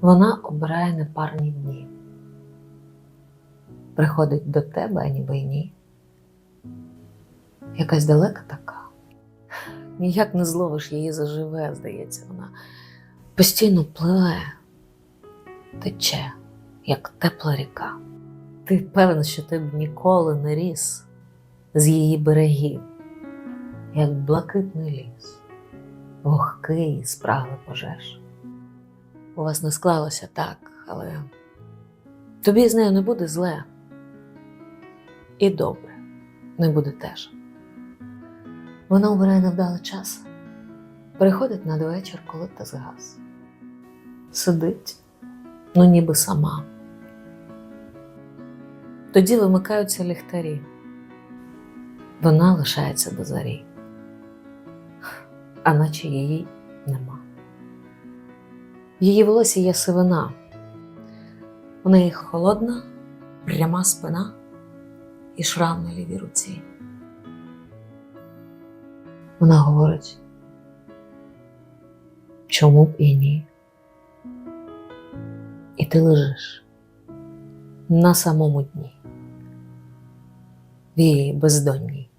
Вона обирає непарні дні. Приходить до тебе, а ніби й ні. Якась далека така. Ніяк не зловиш її заживе, здається, вона постійно пливе, тече, як тепла ріка. Ти певен, що ти б ніколи не ріс з її берегів, як блакитний ліс, вогкий, спраглий пожеж. У вас не склалося так, але тобі з нею не буде зле. І добре, не буде теж. Вона обирає невдалий час, приходить надвечір, коли ти згас. Сидить, ну ніби сама. Тоді вимикаються ліхтарі. Вона лишається до зарі, а наче її нема. Її волосі є сивина. У неї холодна, пряма спина і шрам на лівій руці. Вона говорить, чому б і ні? І ти лежиш на самому дні, в її бездонній